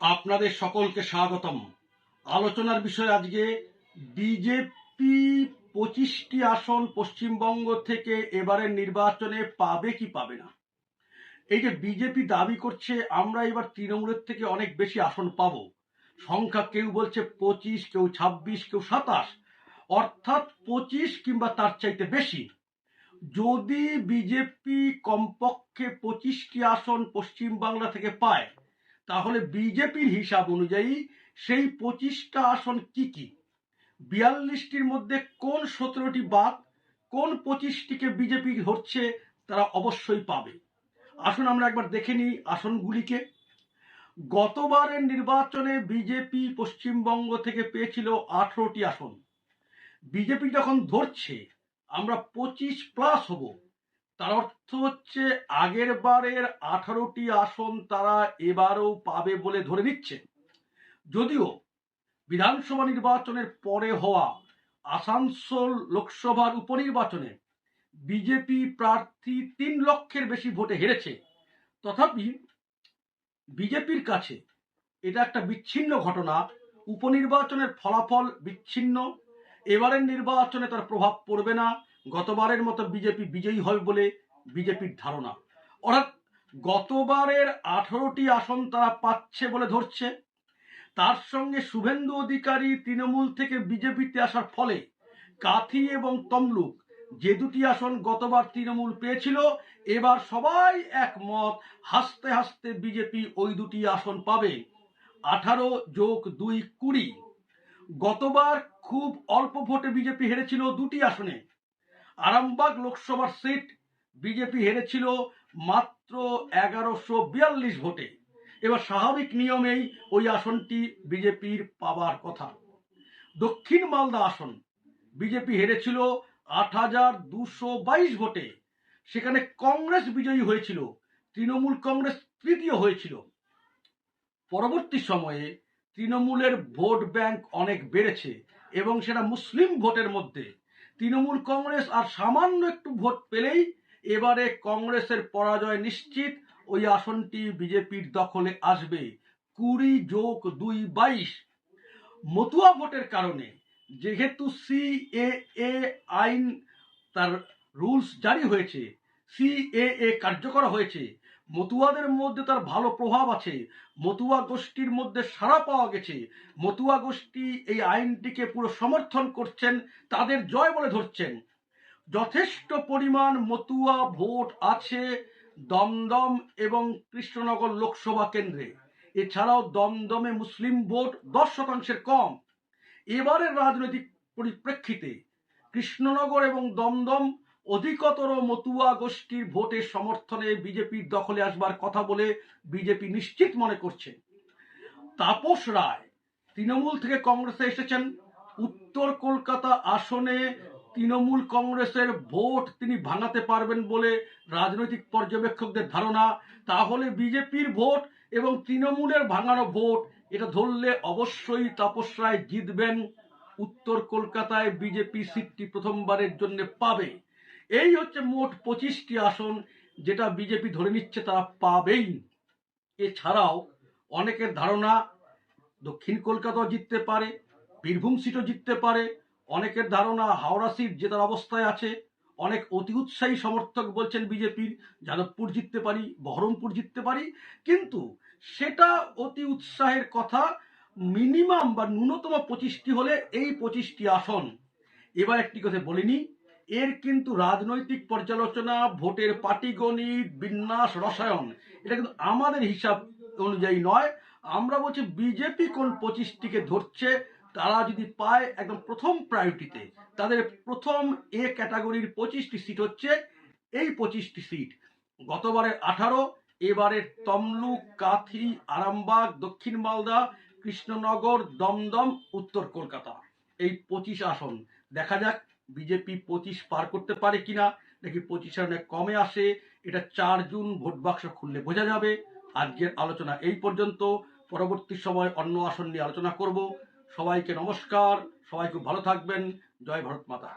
আপনাদের সকলকে স্বাগতম। আলোচনার বিষয় আজকে বিজেপি পঁচিশটি আসন পশ্চিমবঙ্গ থেকে এবারের নির্বাচনে পাবে কি পাবে না? এই যে বিজেপি দাবি করছে, আমরা এবার তৃণমূলের থেকে অনেক বেশি আসন পাবো। সংখ্যা কেউ বলছে পঁচিশ, কেউ ছাব্বিশ, কেউ সাতাশ। অর্থাৎ পঁচিশ কিংবা তার চাইতে বেশি। যদি বিজেপি কমপক্ষে পঁচিশটি আসন পশ্চিমবাংলা থেকে পায় তাহলে বিজেপির হিসাব অনুযায়ী সেই পঁচিশটা আসন কি কি? বিয়াল্লিশটির মধ্যে কোন সতেরোটি বাদ, কোন পঁচিশটিকে বিজেপি ধরছে তারা অবশ্যই পাবে। আসুন আমরা একবার দেখে নিই আসনগুলিকে। গতবারের নির্বাচনে বিজেপি পশ্চিমবঙ্গ থেকে পেয়েছিল আঠেরোটি আসন। বিজেপি যখন ধরছে, আমরা পঁচিশ প্লাস হব। তার অর্থ হচ্ছে আগের বারের আঠারোটি আসন তারা এবারও পাবে বলে ধরে নিচ্ছে। যদিও বিধানসভা নির্বাচনের পরে হওয়া আসানসোল লোকসভার উপনির্বাচনে বিজেপি প্রার্থী তিন লক্ষের বেশি ভোটে হেরেছে। তথাপি বিজেপির কাছে এটা একটা বিচ্ছিন্ন ঘটনা। উপনির্বাচনের ফলাফল বিচ্ছিন্ন। এবারের নির্বাচনে তার প্রভাব পড়বে না। গতবারের মতো বিজেপি বিজয়ী হবে বলে বিজেপির ধারণা। অর্থাৎ গতবারের আঠারোটি আসন তারা পাচ্ছে বলে ধরছে। তার সঙ্গে শুভেন্দু অধিকারী তৃণমূল থেকে বিজেপিতে আসার ফলে কাথি এবং তমলুক যে দুটি আসন গতবার তৃণমূল পেয়েছিল, এবার সবাই একমত, হাসতে হাসতে বিজেপি ওই দুটি আসন পাবে। আঠারো যোগ দুই কুড়ি। গতবার খুব অল্প ভোটে বিজেপি হেরেছিল দুটি আসনে। আরামবাগ লোকসভার সিট বিজেপি হেরেছিল মাত্র এগারোশো বিয়াল্লিশ ভোটে। এবার স্বাভাবিক নিয়মেই ওই আসনটি বিজেপির পাবার কথা। দক্ষিণ মালদা আসন বিজেপি হেরেছিল আট হাজার দুশো বাইশ ভোটে। সেখানে কংগ্রেস বিজয়ী হয়েছিল, তৃণমূল কংগ্রেস তৃতীয় হয়েছিল। পরবর্তী সময়ে তৃণমূলের ভোট ব্যাংক অনেক বেড়েছে এবং সেটা মুসলিম ভোটের মধ্যে। তৃণমূল কংগ্রেস আর সামান্য একটু ভোট পেলেই এবারে কংগ্রেসের পরাজয় নিশ্চিত। ওই আসনটি বিজেপির দখলে আসবে। কুড়ি যোগ দুই বাইশ। মতুয়া ভোটের কারণে যেহেতু সিএএ আইন তার রুলস জারি হয়েছে সিএএ কার্যকর হয়েছে মতুয়াদের মধ্যে তার ভালো প্রভাব আছে, মতুয়া গোষ্ঠীর মধ্যে সাড়া পাওয়া গেছে, মতুয়া গোষ্ঠী এই আইনটিকে পুরো সমর্থন করছেন, তাদের জয় বলে ধরছেন। যথেষ্ট পরিমাণ মতুয়া ভোট আছে দমদম এবং কৃষ্ণনগর লোকসভা কেন্দ্রে। এছাড়াও দমদমে মুসলিম ভোট দশ শতাংশের কম। এবারের রাজনৈতিক পরিপ্রেক্ষিতে কৃষ্ণনগর এবং দমদম অধিকতর মতুয়া গোষ্ঠীর ভোটের সমর্থনে বিজেপির দখলে আসবার কথা বলে বিজেপি নিশ্চিত মনে করছে। তাপস রায় তৃণমূল থেকে কংগ্রেসে এসেছেন। উত্তর কলকাতা আসনে তৃণমূল কংগ্রেসের ভোট তিনি ভাঙাতে পারবেন বলে রাজনৈতিক পর্যবেক্ষকদের ধারণা। তাহলে বিজেপির ভোট এবং তৃণমূলের ভাঙানো ভোট, এটা ধরলে অবশ্যই তাপস রায় জিতবেন। উত্তর কলকাতায় বিজেপি সিটটি প্রথমবারের জন্য পাবে। এই হচ্ছে মোট পঁচিশটি আসন যেটা বিজেপি ধরে নিচ্ছে তারা পাবেই। এছাড়াও অনেকের ধারণা দক্ষিণ কলকাতাও জিততে পারে, বীরভূম সিটও জিততে পারে, অনেকের ধারণা হাওড়া সিট জেতার অবস্থায় আছে, অনেক অতি উৎসাহী সমর্থক বলছেন বিজেপির, যাদবপুর জিততে পারি, বহরমপুর জিততে পারি, কিন্তু সেটা অতি উৎসাহের কথা মিনিমাম বা ন্যূনতম পঁচিশটি হলে এই পঁচিশটি আসন। এবার একটি কথা বলিনি এর কিন্তু রাজনৈতিক পর্যালোচনা, ভোটের পাটিগণিত, বিন্যাস, রসায়ন, এটা কিন্তু আমাদের হিসাব অনুযায়ী নয়। আমরা বলছি বিজেপি কোন পঁচিশটিকে ধরছে, তারা যদি পায় একদম প্রথম প্রায়োরিটিতে তাদের প্রথম এ ক্যাটাগরির পঁচিশটি সিট হচ্ছে এই পঁচিশটি সিট গতবারের আঠারো, এবারের তমলুক, কাথি, আরামবাগ, দক্ষিণ মালদা, কৃষ্ণনগর, দমদম, উত্তর কলকাতা। এই পঁচিশ আসন। দেখা যাক বিজেপি পঁচিশ পার করতে পারে কিনা, নাকি পঁচিশে অনেক কমে আসে, এটা চার জুন ভোট বাক্স খুললে বোঝা যাবে। আজকের আলোচনা এই পর্যন্ত। পরবর্তী সময় অন্য আসন নিয়ে আলোচনা করব। সবাইকে নমস্কার, সবাই খুব ভালো থাকবেন। জয় ভারত মাতা।